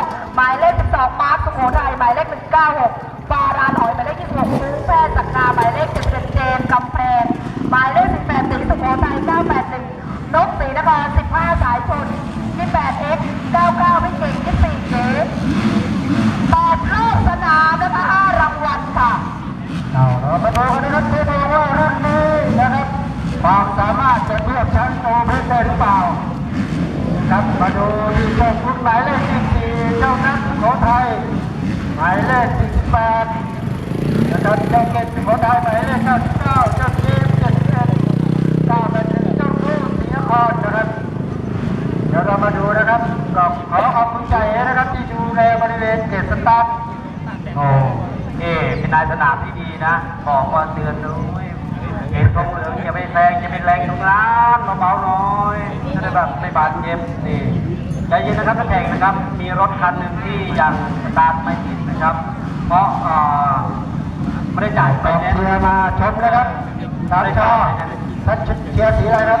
คหมายเลข 12มาร์คสุโขทัยหมายเลข 196ฟาราหอยหมายเลข 26ซื้อแฟนสักนาหมายเลข77เจมกำแพงหมายเลข 18สีสุโขทัย981นกสีนคร15 สายชน28 X 99ไม่เก่ง24เก๋แปดเข้าสนามนะคะ5รางวัลค่ะ เอาเรามาดูกันนะครับที่ดูว่ารุ่นนี้นะครับความสามารถจะเทียบชั้นโอเพชรได้หรือเปล่าครับมาดูที่เจ้าคุณหมายเลขที่สี่เจ้านัทสุโขทัยหมายเลขที่สิบแปดนะครับเจ้าเกตสุโขทัยหมายเลขเก้าสิบเก้าเจ้าทีมเจ็ดสิบเอ็ดเก้าแปดหนึ่งเจ้ารุ่งศรีนครนะครับ เดี๋ยวเรามาดูนะครับก็ขอขอบคุณใจนะครับที่ดูแลบริเวณเขตสตาร์ทโอ้เอ๊เป็นนายสนามที่ดีนะบอกว่าเตือนด้วยเห็นตรงเหลืองอย่าไปแซงอย่าไปแรงตรงนั้นเบาๆหน่อยจะได้แบบไม่บาดเจ็บนี่ ใจเย็นนะครับนักแข่งนะครับ มีรถคันหนึ่งที่ยังสตาร์ทไม่ติดนะครับ เพราะเอ่อไม่ได้จ่ายไปแน่เชียร์มาชมนะครับสามชอท่านเชียร์สีอะไรครับ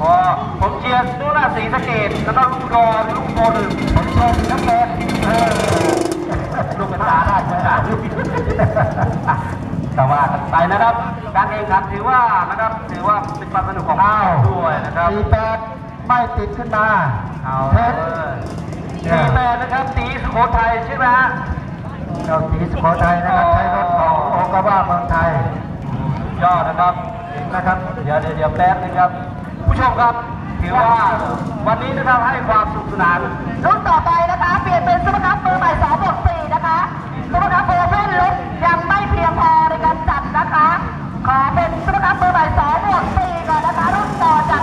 พอผมเชียร์ดูหน้าสีสะเกตแล้วก็ลูกดอลูกบอลผมเชียร์สีน้ำเงินเออลูกเป็นตาได้ใช่ไหมแต่ว่ากันไปนะครับ การแข่งขันถือว่านะครับถือว่าเป็นความสนุกของเราด้วยนะครับสีแปด ไม่ติดขึ้นมาเอาสีแปดนะครับสีสุโขทัยใช่ไหมฮะเจ้าสีสุโขทัยนะครับใช้รถของโอกาวาเมืองไทยยอดนะครับนะครับเดี๋ยวเดี๋ยวเดี๋ยวแป๊บนึงครับ ผู้ชมครับถือว่าวันนี้นะครับให้ความสนุกสนานรุ่นต่อไปนะคะ เปลี่ยนเป็นซุปเปอร์คัพเบอร์ใหม่2บวก4นะคะซุปเปอร์คัพเบอร์เพื่อนลุกยังไม่เพียงพอในการจัดนะคะ ขอเป็นซุปเปอร์คัพเบอร์ใหม่2บวก4ก่อนนะคะ รุ่นต่อจาก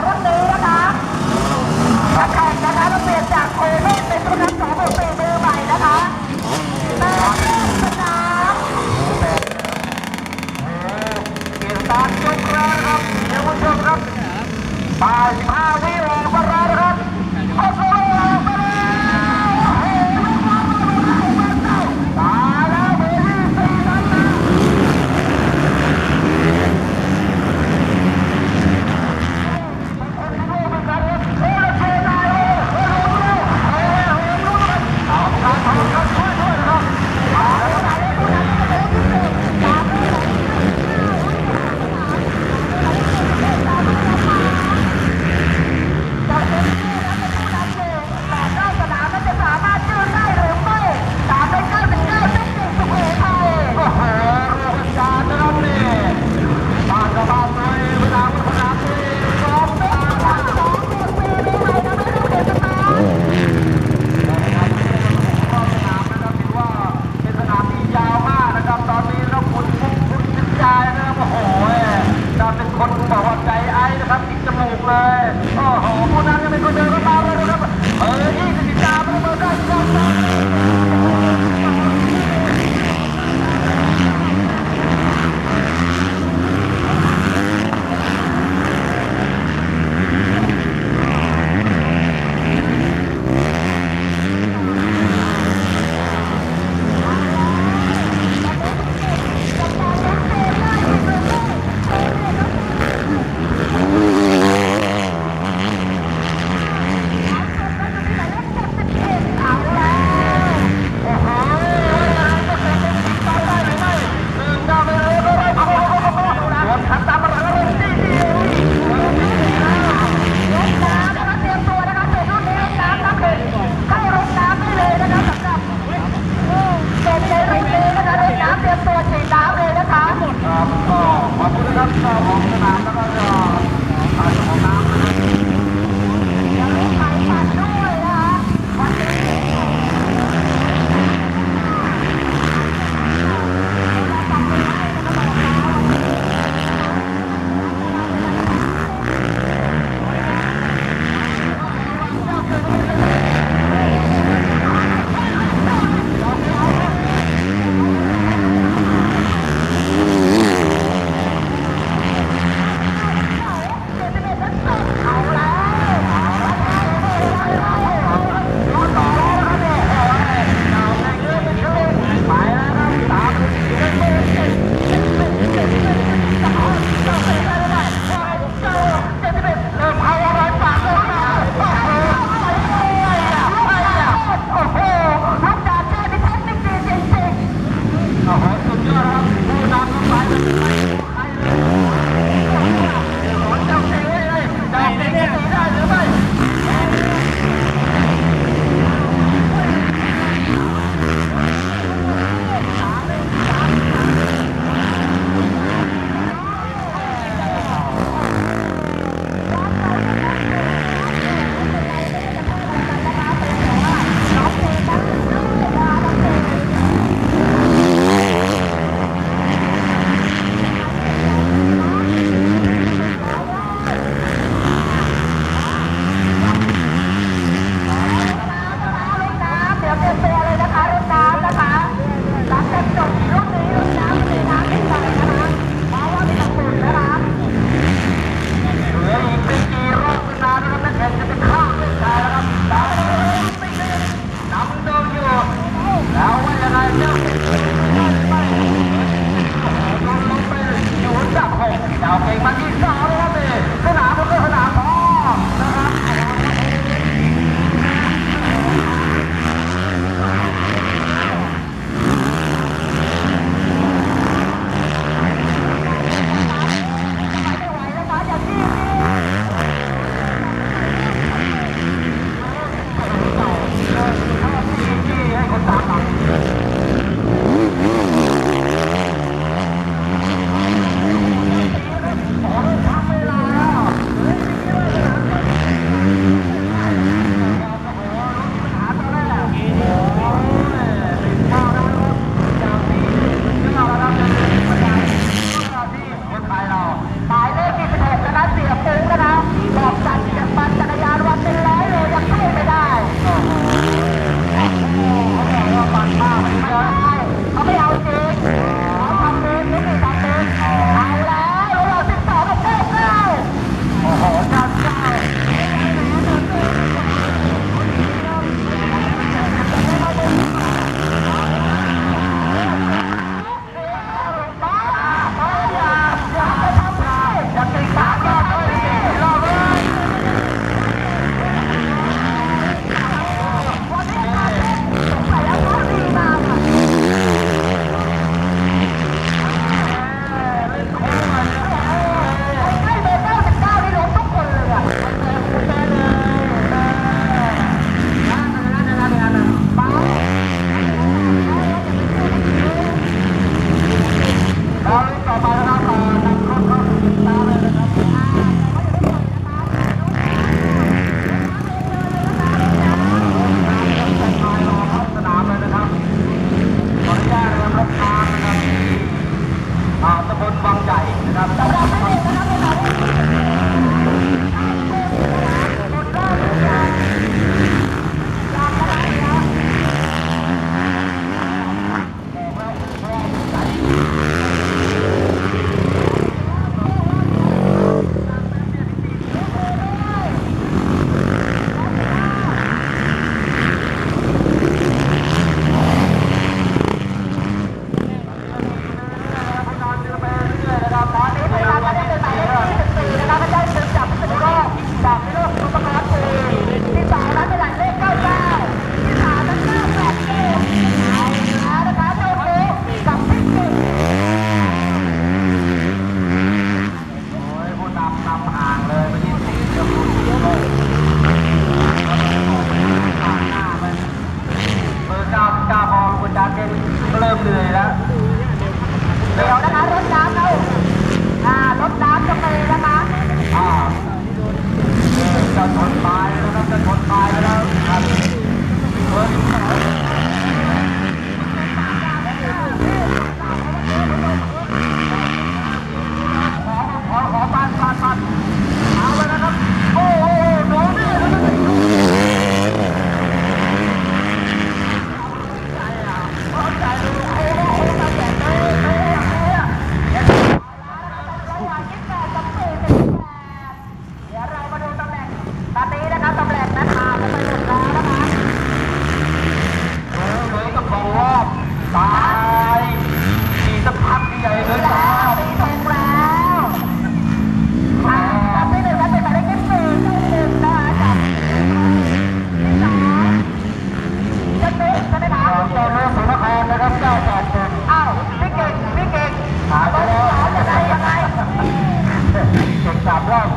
สามรอบ